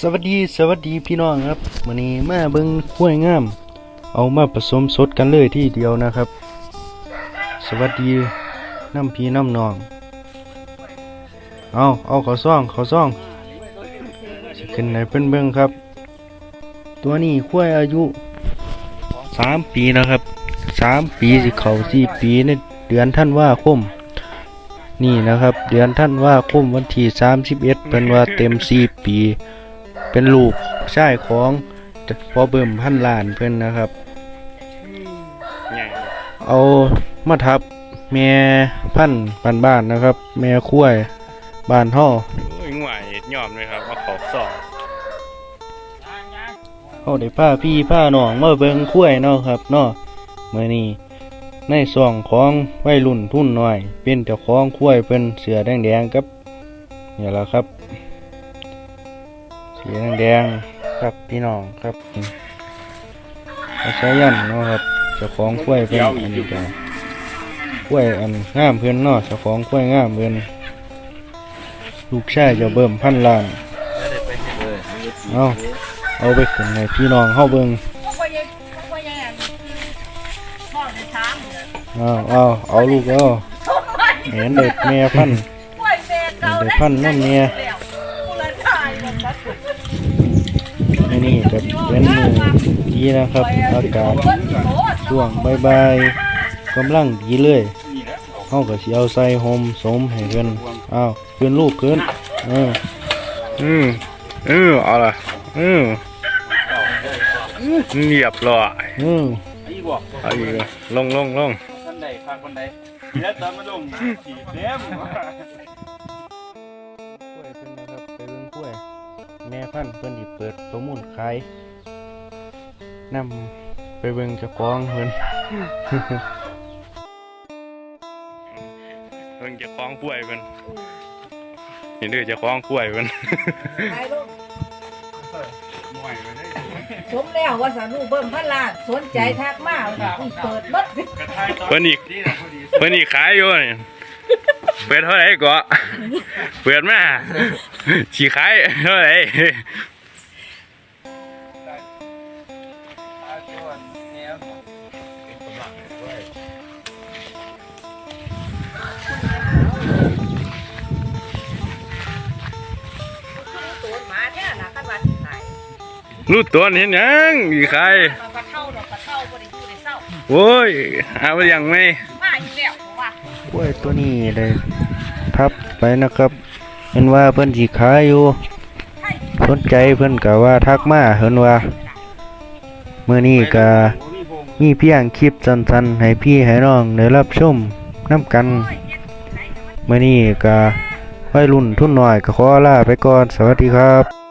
สวัสดีสวัสดีพี่น้องครับวันนี้มาเบิ่งกล้วยงาม เอามาผสมสดกันเลยที่เดียวนะครับ สวัสดีน้ำพี่น้ำนอง เอาเอาเขาซ่องเขาซ่องสิขึ้นไหนเพิ่นเบิ่งครับ ตัวนี้กล้วยอายุสามปีนะครับสามปีสิเขาสี่ปีในเดือนท่านว่าคมนี่นะครับ เดือนท่านว่าคมวันที่สามสิบเอ็ดเป็นว่าเต็มสี่ปี เป็นลูกชายของพอเบิ่มพันล้านเพิ่นนะครับ เอามาทับแม่พันธุ์บ้านๆนะครับ แม่คุ้ยบ้านห่อโอ้ยง่วยยอมเลยครับเอาขอบสองเอาได้ผ้าพี่ผ้าน้องมาเบิ่งคุ้ยเนาะครับเนาะมื้อนี้ในซ่องของวัยรุ่นทุนน้อย เป็นเจ้าของคุ้ยเพิ่นเสือแดงๆครับนี่ล่ะครับ สีแดงครับพี่น้องครับอาศัยยันเนาะครับจ้าของกล้วยเป็นอันนี้จ้ะกล้วยอันงามเพื่อนเนาะจ้าของกล้วยงามเพื่อนลูกชายจะเบิ่มพันล้านเอาเอาไปขึ้นให้พี่น้องเฮาเบิ่งเอาเอาเอาลูกเอาเห็นเด็กแม่พันเก่าเดี๋ยพันน้ำเมีย แล้วผู้ละชายมันก็สุด อันนี้ก็เป็นมือดีนะครับ อากาศคนโตช่วงบายๆกำลังดีเลยเฮาก็สิเอาใส่โฮมสมให้เพิ่นอ้าวเพิ่นลูกเกินเอออืมเออเอาละเออเรียบร้อยอือเอาอีกเลยลงลงลงคนใดข้างคนใดแล้วตอนมาลงขี่เต็ม พันธุ์เพิ่นสิเปิดประมูลขายนำไปเบิ่งเจ้าของเพิ่นเพิ่งจะคล้องกล้วยเพิ่นนี่เด้อจะคล้องกล้วยเพิ่นตายลูกสมแล้วว่าสานุเบิ่มพันล้านสนใจทักมาเปิดรถเพิ่นอีกเพิ่นอีกขายอยู่นี่ เปิดเท่าไหร่ก็เปิดมาสิขายเท่าไหร่ตัวหมาแท้น่ะกันว่าสิขายรู้ตัวนี่เห็นยังสิขายเอาปลาเท่าดอกปลาเท่าบ่ได้อยู่ในเศร้าโอ้ยหาไปยังไม่ ล้วยตัวนี้เลยทับไปนะครับเห็นว่าเพิ่อนสิขายอยู่ สนใจเพิ่อนก็ว่าทักมาเห็นว่าเมื้อนี้ก็มีเพียงคลิปสั้นๆ ให้พี่ให้น้องได้รับชมนํกันเมื้อนี้ก็วัยรุ่นทุนหน้อยก็ขอลาไปก่อนสวัสดีครับ